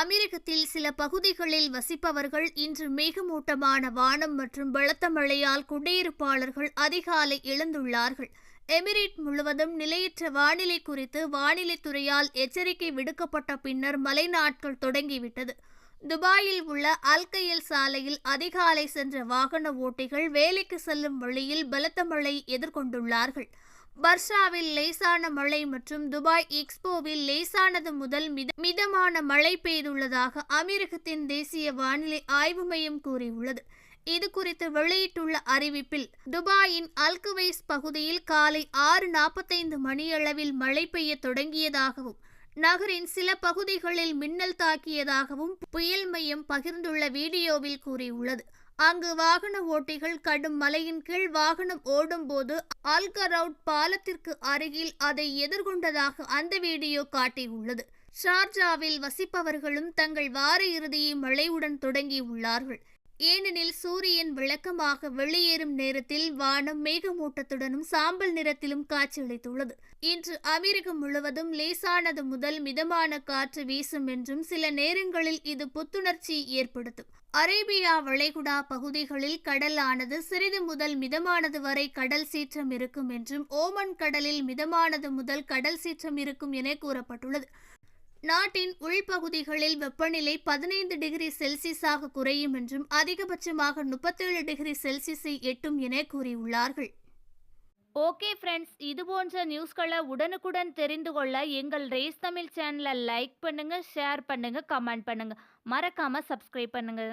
அமெரிக்கத்தில் சில பகுதிகளில் வசிப்பவர்கள் இன்று மேகமூட்டமான வானம் மற்றும் பலத்த மழையால் குடியிருப்பாளர்கள் அதிகாலை இழந்துள்ளார்கள் எமிரேட் முழுவதும் நிலையற்ற வானிலை குறித்து வானிலைத்துறையால் எச்சரிக்கை விடுக்கப்பட்ட பின்னர் மழை நாட்கள் தொடங்கிவிட்டது. துபாயில் உள்ள அல்கையல் சாலையில் அதிகாலை சென்ற வாகன ஓட்டிகள் வேலைக்கு செல்லும் வழியில் பலத்த மழை எதிர்கொண்டுள்ளார்கள். பர்ஷாவில் லேசான மழை மற்றும் துபாய் எக்ஸ்போவில் லேசானது முதல் மித மிதமான மழை பெய்துள்ளதாக அமெரிக்கத்தின் தேசிய வானிலை ஆய்வு மையம் கூறியுள்ளது. இது குறித்து வெளியிட்டுள்ள அறிவிப்பில் துபாயின் அல்குவைஸ் பகுதியில் காலை ஆறு நாற்பத்தைந்து மணியளவில் மழை பெய்ய தொடங்கியதாகவும் நகரின் சில பகுதிகளில் மின்னல் தாக்கியதாகவும் புயல் மையம் பகிர்ந்துள்ள வீடியோவில் கூறியுள்ளது. அங்கு வாகன ஓட்டிகள் கடும் மலையின் கீழ் வாகனம் ஓடும்போது ஆல்கரவுட் பாலத்திற்கு அருகில் அதை எதிர்கொண்டதாக அந்த வீடியோ காட்டியுள்ளது. ஷார்ஜாவில் வசிப்பவர்களும் தங்கள் வார இறுதியை மழையுடன் தொடங்கியுள்ளார்கள். ஏனெனில் சூரியன் விளக்கமாக வெளியேறும் நேரத்தில் வானம் மேகமூட்டத்துடனும் சாம்பல் நிறத்திலும் காட்சியளித்துள்ளது. இன்று அமெரிக்கம் முழுவதும் லேசானது முதல் மிதமான காற்று வீசும் என்றும் சில நேரங்களில் இது புத்துணர்ச்சி ஏற்படுத்தும். அரேபியா வளைகுடா பகுதிகளில் கடலானது சிறிது முதல் மிதமானது வரை கடல் சீற்றம் இருக்கும் என்றும் ஓமன் கடலில் மிதமானது முதல் கடல் சீற்றம் இருக்கும் என கூறப்பட்டுள்ளது. நாட்டின் உள்பகுதிகளில் வெப்பநிலை பதினைந்து டிகிரி செல்சியஸாக குறையும் என்றும் அதிகபட்சமாக முப்பத்தேழு டிகிரி செல்சியஸை எட்டும் என கூறியுள்ளார்கள். ஓகே ஃப்ரெண்ட்ஸ் இது போன்ற நியூஸ்களை உடனுக்குடன் தெரிந்து கொள்ள எங்கள் ரேஸ் தமிழ் சேனலை லைக் பண்ணுங்க ஷேர் பண்ணுங்க கமெண்ட் பண்ணுங்க. மறக்காம சப்ஸ்கிரைப் பண்ணுங்க.